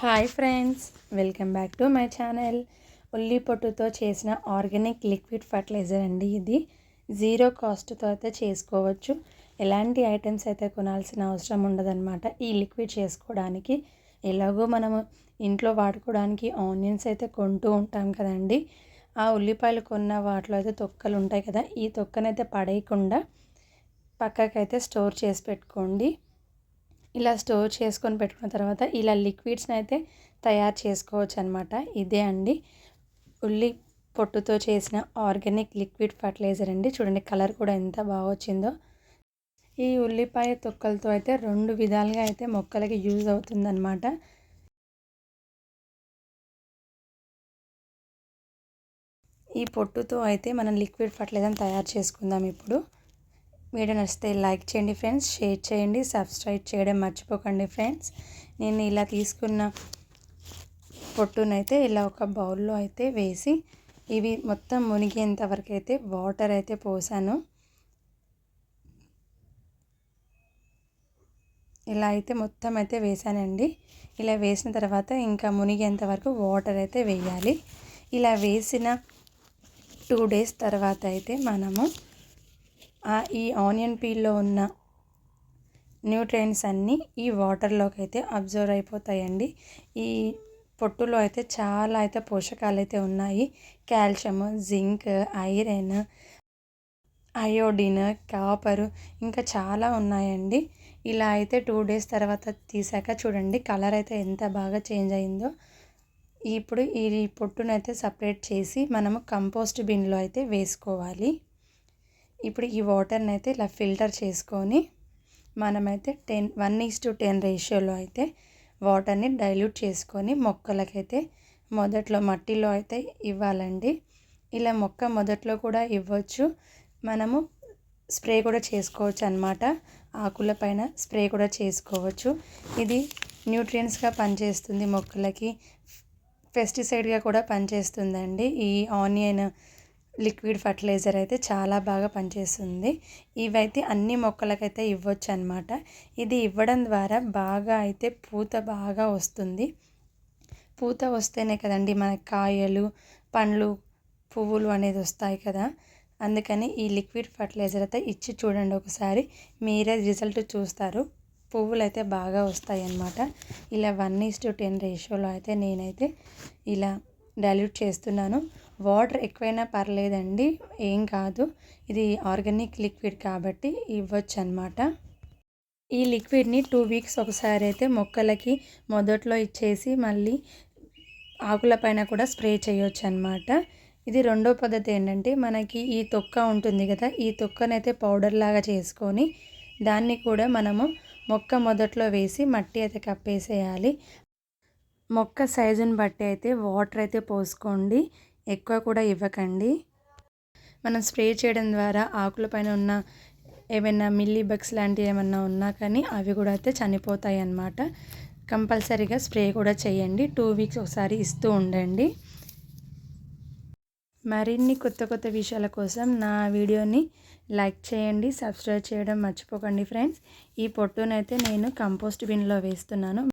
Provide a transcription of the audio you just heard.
Hi friends welcome back to my channel. ఉల్లి పొట్టుతో చేసిన ఆర్గానిక్ లిక్విడ్ ఫర్టిలైజర్ అండి ఇది. జీరో కాస్ట్తో అయితే చేసుకోవచ్చు. ఎలాంటి ఐటమ్స్ అయితే కొనాల్సిన అవసరం ఉండదన్నమాట ఈ లిక్విడ్ చేసుకోవడానికి. ఎలాగో మనము ఇంట్లో వాడుకోవడానికి ఆనియన్స్ అయితే కొంటూ ఉంటాం కదండి. ఆ ఉల్లిపాయలు కొన్న వాటిలో అయితే తొక్కలు ఉంటాయి కదా ఈ తొక్కనైతే పడేయకుండా పక్కకైతే స్టోర్ చేసి పెట్టుకోండి. ఇలా స్టోర్ చేసుకొని పెట్టుకున్న తర్వాత ఇలా లిక్విడ్స్ని అయితే తయారు చేసుకోవచ్చు అనమాట ఇదే అండి. ఉల్లి పొట్టుతో చేసిన ఆర్గానిక్ లిక్విడ్ ఫర్టిలైజర్ అండి. చూడండి కలర్ కూడా ఎంత బాగా వచ్చిందో. ఈ ఉల్లిపాయ తొక్కలతో అయితే రెండు విధాలుగా అయితే మొక్కలకి యూజ్ అవుతుందన్నమాట. ఈ పొట్టుతో అయితే మనం లిక్విడ్ ఫర్టిలైజర్ తయారు చేసుకుందాం ఇప్పుడు. వీడియో నచ్చితే లైక్ చేయండి ఫ్రెండ్స్. షేర్ చేయండి. సబ్స్క్రైబ్ చేయడం మర్చిపోకండి ఫ్రెండ్స్. నేను ఇలా తీసుకున్న పొట్టునైతే ఇలా ఒక బౌల్లో అయితే వేసి ఇవి మొత్తం మునిగేంత వరకు అయితే వాటర్ అయితే పోసాను. ఇలా అయితే మొత్తం అయితే వేసానండి. ఇలా వేసిన తర్వాత ఇంకా మునిగేంత వరకు వాటర్ అయితే వేయాలి. ఇలా వేసిన టూ డేస్ తర్వాత అయితే మనము ఈ ఆనియన్ పీల్లో ఉన్న న్యూట్రియన్స్ అన్నీ ఈ వాటర్లోకి అయితే అబ్జర్వ్ అయిపోతాయండి. ఈ పొట్టులో అయితే చాలా అయితే పోషకాలు అయితే ఉన్నాయి. Calcium zinc iron iodine copper ఇంకా చాలా ఉన్నాయండి. ఇలా అయితే టూ డేస్ తర్వాత తీసాక చూడండి కలర్ అయితే ఎంత బాగా చేంజ్ అయిందో. ఇప్పుడు ఈ పొట్టునైతే సపరేట్ చేసి మనము కంపోస్ట్ బిన్లో అయితే వేసుకోవాలి. ఇప్పుడు ఈ వాటర్ని అయితే ఇలా ఫిల్టర్ చేసుకొని మనమైతే ten one is to ten రేషియోలో అయితే వాటర్ని డైల్యూట్ చేసుకొని మొక్కలకైతే మొదట్లో మట్టిలో అయితే ఇవ్వాలండి. ఇలా మొక్క మొదట్లో కూడా ఇవ్వచ్చు. మనము స్ప్రే కూడా చేసుకోవచ్చు అనమాట ఆకుల పైన స్ప్రే కూడా చేసుకోవచ్చు. ఇది న్యూట్రియన్స్గా పనిచేస్తుంది మొక్కలకి. పెస్టిసైడ్గా కూడా పనిచేస్తుందండి. ఈ ఆనియన్ లిక్విడ్ ఫర్టిలైజర్ అయితే చాలా బాగా పనిచేస్తుంది. ఇవైతే అన్ని మొక్కలకైతే ఇవ్వచ్చు అనమాట ఇది ఇవ్వడం ద్వారా బాగా అయితే పూత బాగా వస్తుంది. పూత వస్తేనే కదండి మన కాయలు పండ్లు పువ్వులు అనేది వస్తాయి కదా. అందుకని ఈ లిక్విడ్ ఫర్టిలైజర్ అయితే ఇచ్చి చూడండి ఒకసారి. మీరే రిజల్ట్ చూస్తారు. పువ్వులు అయితే బాగా వస్తాయి అన్నమాట ఇలా వన్ ఈస్ టు టెన్ రేషియోలో అయితే నేనైతే ఇలా డైల్యూట్ చేస్తున్నాను. వాటర్ ఎక్కువైనా పర్లేదండి ఏం కాదు. ఇది ఆర్గానిక్ లిక్విడ్ కాబట్టి ఇవ్వచ్చు అనమాట ఈ లిక్విడ్ని టూ వీక్స్ ఒకసారి అయితే మొక్కలకి మొదట్లో ఇచ్చేసి మళ్ళీ ఆకుల పైన కూడా స్ప్రే చేయొచ్చు అనమాట ఇది రెండో పద్ధతి ఏంటంటే మనకి ఈ తొక్క ఉంటుంది కదా ఈ తొక్కనైతే పౌడర్ లాగా చేసుకొని దాన్ని కూడా మనము మొక్క మొదట్లో వేసి మట్టి అయితే కప్పేసేయాలి. మొక్క సైజుని బట్టి అయితే వాటర్ అయితే పోసుకోండి. ఎక్కువ కూడా ఇవ్వకండి. మనం స్ప్రే చేయడం ద్వారా ఆకుల పైన ఉన్న ఏమైనా మిల్లీ బగ్స్ లాంటివి ఏమన్నా ఉన్నా కానీ అవి కూడా అయితే చనిపోతాయి అన్నమాట కంపల్సరీగా స్ప్రే కూడా చేయండి. టూ వీక్స్ ఒకసారి ఇస్తూ ఉండండి. మరిన్ని కొత్త కొత్త విషయాల కోసం నా వీడియోని లైక్ చేయండి సబ్స్క్రైబ్ చేయడం మర్చిపోకండి ఫ్రెండ్స్. ఈ పొట్టునైతే నేను కంపోస్ట్ బిన్లో వేస్తున్నాను.